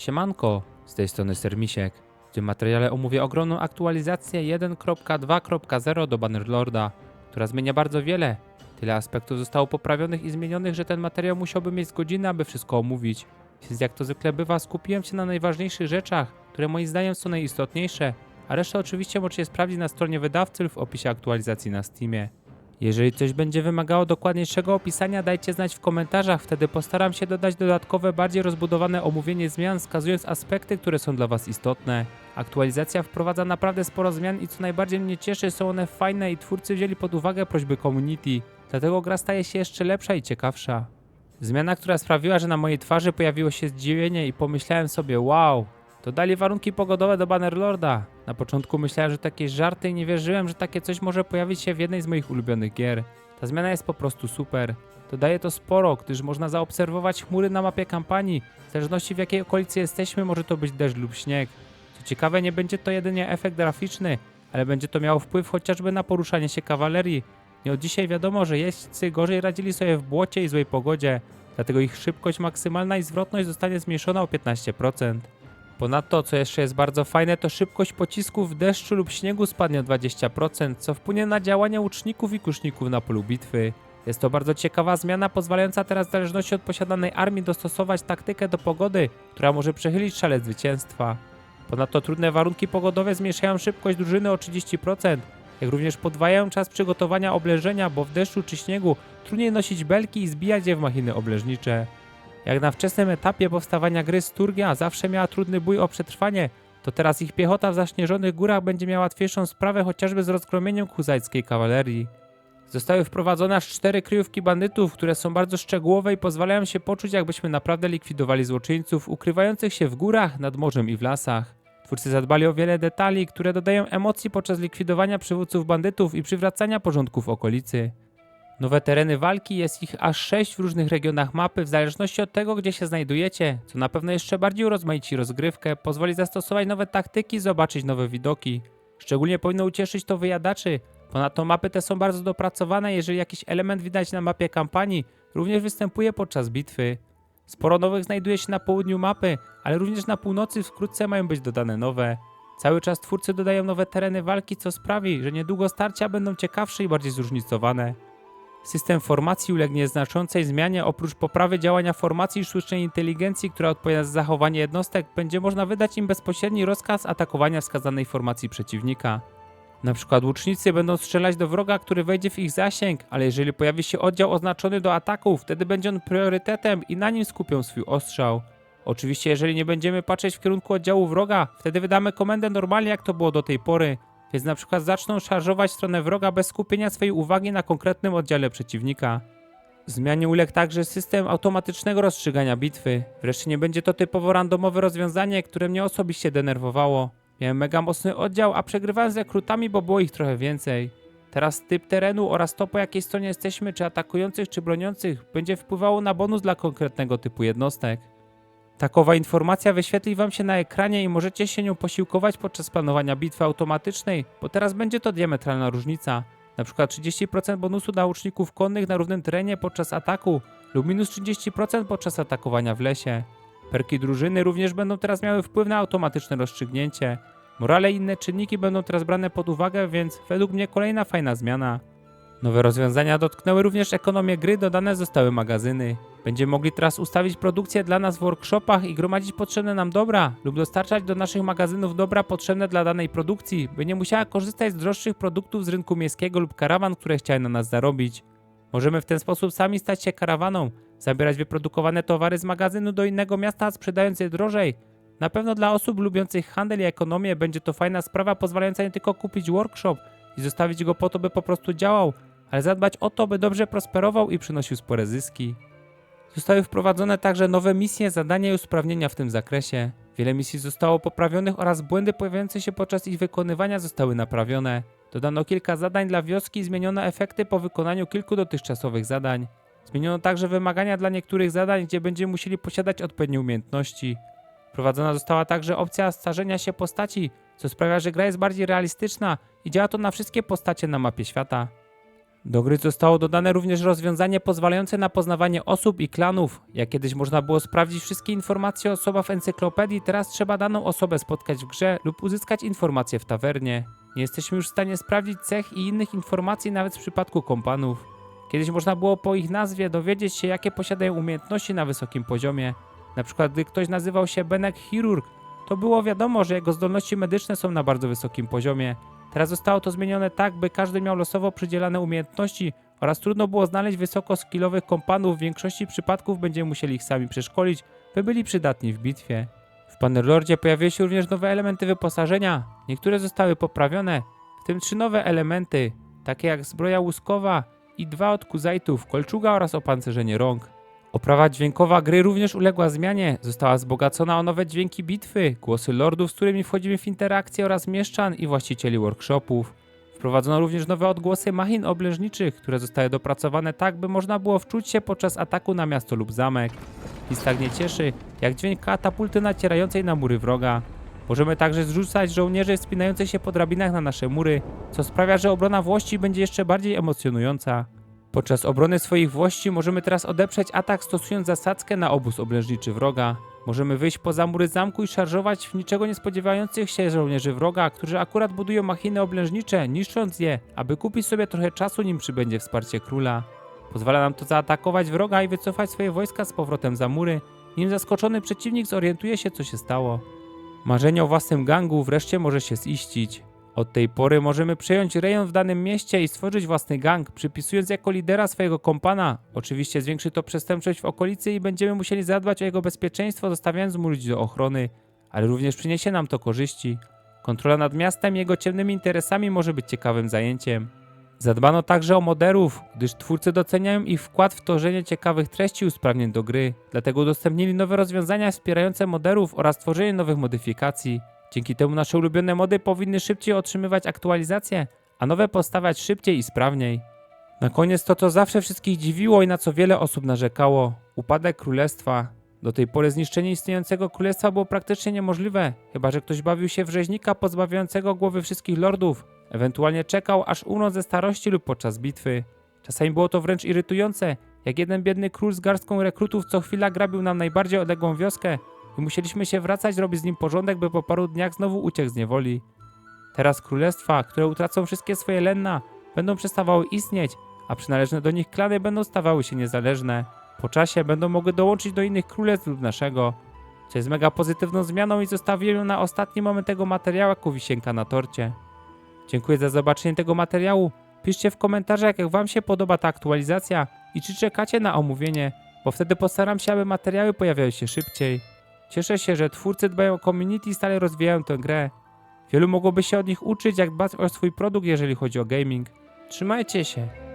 Siemanko, z tej strony Sermisiek. W tym materiale omówię ogromną aktualizację 1.2.0 do Bannerlorda, która zmienia bardzo wiele. Tyle aspektów zostało poprawionych i zmienionych, że ten materiał musiałby mieć z godziny, aby wszystko omówić. Więc jak to zwykle bywa, skupiłem się na najważniejszych rzeczach, które moim zdaniem są najistotniejsze, a resztę oczywiście możecie sprawdzić na stronie wydawcy lub w opisie aktualizacji na Steamie. Jeżeli coś będzie wymagało dokładniejszego opisania, dajcie znać w komentarzach, wtedy postaram się dodać dodatkowe, bardziej rozbudowane omówienie zmian, wskazując aspekty, które są dla Was istotne. Aktualizacja wprowadza naprawdę sporo zmian i co najbardziej mnie cieszy, są one fajne i twórcy wzięli pod uwagę prośby community, dlatego gra staje się jeszcze lepsza i ciekawsza. Zmiana, która sprawiła, że na mojej twarzy pojawiło się zdziwienie i pomyślałem sobie, wow, dodali warunki pogodowe do Bannerlorda. Na początku myślałem, że to jakieś żarty i nie wierzyłem, że takie coś może pojawić się w jednej z moich ulubionych gier. Ta zmiana jest po prostu super. Dodaje to sporo, gdyż można zaobserwować chmury na mapie kampanii. W zależności w jakiej okolicy jesteśmy, może to być deszcz lub śnieg. Co ciekawe, nie będzie to jedynie efekt graficzny, ale będzie to miało wpływ chociażby na poruszanie się kawalerii. Nie od dzisiaj wiadomo, że jeźdźcy gorzej radzili sobie w błocie i złej pogodzie, dlatego ich szybkość maksymalna i zwrotność zostanie zmniejszona o 15%. Ponadto, co jeszcze jest bardzo fajne, to szybkość pocisków w deszczu lub śniegu spadnie o 20%, co wpłynie na działanie łuczników i kuszników na polu bitwy. Jest to bardzo ciekawa zmiana, pozwalająca teraz w zależności od posiadanej armii dostosować taktykę do pogody, która może przechylić szale zwycięstwa. Ponadto trudne warunki pogodowe zmniejszają szybkość drużyny o 30%, jak również podwajają czas przygotowania obleżenia, bo w deszczu czy śniegu trudniej nosić belki i zbijać je w machiny obleżnicze. Jak na wczesnym etapie powstawania gry Sturgia zawsze miała trudny bój o przetrwanie, to teraz ich piechota w zaśnieżonych górach będzie miała łatwiejszą sprawę chociażby z rozgromieniem huzajskiej kawalerii. Zostały wprowadzone aż cztery kryjówki bandytów, które są bardzo szczegółowe i pozwalają się poczuć, jakbyśmy naprawdę likwidowali złoczyńców ukrywających się w górach, nad morzem i w lasach. Twórcy zadbali o wiele detali, które dodają emocji podczas likwidowania przywódców bandytów i przywracania porządku w okolicy. Nowe tereny walki jest ich aż 6 w różnych regionach mapy, w zależności od tego, gdzie się znajdujecie, co na pewno jeszcze bardziej urozmaici rozgrywkę, pozwoli zastosować nowe taktyki, zobaczyć nowe widoki. Szczególnie powinno ucieszyć to wyjadaczy. Ponadto mapy te są bardzo dopracowane, jeżeli jakiś element widać na mapie kampanii, również występuje podczas bitwy. Sporo nowych znajduje się na południu mapy, ale również na północy wkrótce mają być dodane nowe. Cały czas twórcy dodają nowe tereny walki, co sprawi, że niedługo starcia będą ciekawsze i bardziej zróżnicowane. System formacji ulegnie znaczącej zmianie. Oprócz poprawy działania formacji sztucznej inteligencji, która odpowiada za zachowanie jednostek, będzie można wydać im bezpośredni rozkaz atakowania wskazanej formacji przeciwnika. Na przykład łucznicy będą strzelać do wroga, który wejdzie w ich zasięg, ale jeżeli pojawi się oddział oznaczony do ataku, wtedy będzie on priorytetem i na nim skupią swój ostrzał. Oczywiście, jeżeli nie będziemy patrzeć w kierunku oddziału wroga, wtedy wydamy komendę normalnie jak to było do tej pory, więc na przykład zaczną szarżować stronę wroga bez skupienia swojej uwagi na konkretnym oddziale przeciwnika. Zmianie uległ także system automatycznego rozstrzygania bitwy. Wreszcie nie będzie to typowo randomowe rozwiązanie, które mnie osobiście denerwowało. Miałem mega mocny oddział, a przegrywałem z rekrutami, bo było ich trochę więcej. Teraz typ terenu oraz to po jakiej stronie jesteśmy, czy atakujących, czy broniących, będzie wpływało na bonus dla konkretnego typu jednostek. Takowa informacja wyświetli Wam się na ekranie i możecie się nią posiłkować podczas planowania bitwy automatycznej, bo teraz będzie to diametralna różnica. Na przykład 30% bonusu dla łuczników konnych na równym terenie podczas ataku lub minus 30% podczas atakowania w lesie. Perki drużyny również będą teraz miały wpływ na automatyczne rozstrzygnięcie. Morale i inne czynniki będą teraz brane pod uwagę, więc według mnie kolejna fajna zmiana. Nowe rozwiązania dotknęły również ekonomię gry, dodane zostały magazyny. Będziemy mogli teraz ustawić produkcję dla nas w workshopach i gromadzić potrzebne nam dobra lub dostarczać do naszych magazynów dobra potrzebne dla danej produkcji, by nie musiała korzystać z droższych produktów z rynku miejskiego lub karawan, które chciały na nas zarobić. Możemy w ten sposób sami stać się karawaną, zabierać wyprodukowane towary z magazynu do innego miasta, sprzedając je drożej. Na pewno dla osób lubiących handel i ekonomię będzie to fajna sprawa pozwalająca nie tylko kupić workshop i zostawić go po to, by po prostu działał, ale zadbać o to, by dobrze prosperował i przynosił spore zyski. Zostały wprowadzone także nowe misje, zadania i usprawnienia w tym zakresie. Wiele misji zostało poprawionych oraz błędy pojawiające się podczas ich wykonywania zostały naprawione. Dodano kilka zadań dla wioski i zmieniono efekty po wykonaniu kilku dotychczasowych zadań. Zmieniono także wymagania dla niektórych zadań, gdzie będziemy musieli posiadać odpowiednie umiejętności. Wprowadzona została także opcja starzenia się postaci, co sprawia, że gra jest bardziej realistyczna i działa to na wszystkie postacie na mapie świata. Do gry zostało dodane również rozwiązanie pozwalające na poznawanie osób i klanów. Jak kiedyś można było sprawdzić wszystkie informacje o osobach w encyklopedii, teraz trzeba daną osobę spotkać w grze lub uzyskać informacje w tawernie. Nie jesteśmy już w stanie sprawdzić cech i innych informacji nawet w przypadku kompanów. Kiedyś można było po ich nazwie dowiedzieć się, jakie posiadają umiejętności na wysokim poziomie. Na przykład, gdy ktoś nazywał się Benek Chirurg, to było wiadomo, że jego zdolności medyczne są na bardzo wysokim poziomie. Teraz zostało to zmienione tak, by każdy miał losowo przydzielane umiejętności oraz trudno było znaleźć wysoko skillowych kompanów. W większości przypadków będziemy musieli ich sami przeszkolić, by byli przydatni w bitwie. W Bannerlordzie pojawiły się również nowe elementy wyposażenia. Niektóre zostały poprawione, w tym trzy nowe elementy, takie jak zbroja łuskowa i dwa od kuzajtów, kolczuga oraz opancerzenie rąk. Oprawa dźwiękowa gry również uległa zmianie. Została wzbogacona o nowe dźwięki bitwy, głosy lordów, z którymi wchodzimy w interakcję oraz mieszczan i właścicieli workshopów. Wprowadzono również nowe odgłosy machin oblężniczych, które zostały dopracowane tak, by można było wczuć się podczas ataku na miasto lub zamek. Lista nie cieszy, jak dźwięk katapulty nacierającej na mury wroga. Możemy także zrzucać żołnierzy wspinających się po drabinach na nasze mury, co sprawia, że obrona włości będzie jeszcze bardziej emocjonująca. Podczas obrony swoich włości możemy teraz odeprzeć atak stosując zasadzkę na obóz oblężniczy wroga. Możemy wyjść poza mury zamku i szarżować w niczego nie spodziewających się żołnierzy wroga, którzy akurat budują machiny oblężnicze, niszcząc je, aby kupić sobie trochę czasu nim przybędzie wsparcie króla. Pozwala nam to zaatakować wroga i wycofać swoje wojska z powrotem za mury, nim zaskoczony przeciwnik zorientuje się co się stało. Marzenie o własnym gangu wreszcie może się ziścić. Od tej pory możemy przejąć rejon w danym mieście i stworzyć własny gang, przypisując jako lidera swojego kompana. Oczywiście zwiększy to przestępczość w okolicy i będziemy musieli zadbać o jego bezpieczeństwo, zostawiając mu ludzi do ochrony, ale również przyniesie nam to korzyści. Kontrola nad miastem i jego ciemnymi interesami może być ciekawym zajęciem. Zadbano także o moderów, gdyż twórcy doceniają ich wkład w tworzenie ciekawych treści i usprawnień do gry. Dlatego udostępnili nowe rozwiązania wspierające moderów oraz tworzenie nowych modyfikacji. Dzięki temu nasze ulubione mody powinny szybciej otrzymywać aktualizacje, a nowe powstawać szybciej i sprawniej. Na koniec to, co zawsze wszystkich dziwiło i na co wiele osób narzekało upadek królestwa. Do tej pory zniszczenie istniejącego królestwa było praktycznie niemożliwe, chyba że ktoś bawił się w rzeźnika pozbawiającego głowy wszystkich lordów, ewentualnie czekał aż umrą ze starości lub podczas bitwy. Czasami było to wręcz irytujące, jak jeden biedny król z garstką rekrutów co chwila grabił nam najbardziej odległą wioskę i musieliśmy się wracać, robić z nim porządek, by po paru dniach znowu uciekł z niewoli. Teraz królestwa, które utracą wszystkie swoje lenna, będą przestawały istnieć, a przynależne do nich klany będą stawały się niezależne. Po czasie będą mogły dołączyć do innych królestw lub naszego, co jest mega pozytywną zmianą i zostawiłem ją na ostatni moment tego materiału jako wisienka na torcie. Dziękuję za zobaczenie tego materiału. Piszcie w komentarzach, jak wam się podoba ta aktualizacja i czy czekacie na omówienie, bo wtedy postaram się, aby materiały pojawiały się szybciej. Cieszę się, że twórcy dbają o community i stale rozwijają tę grę. Wielu mogłoby się od nich uczyć, jak dbać o swój produkt, jeżeli chodzi o gaming. Trzymajcie się.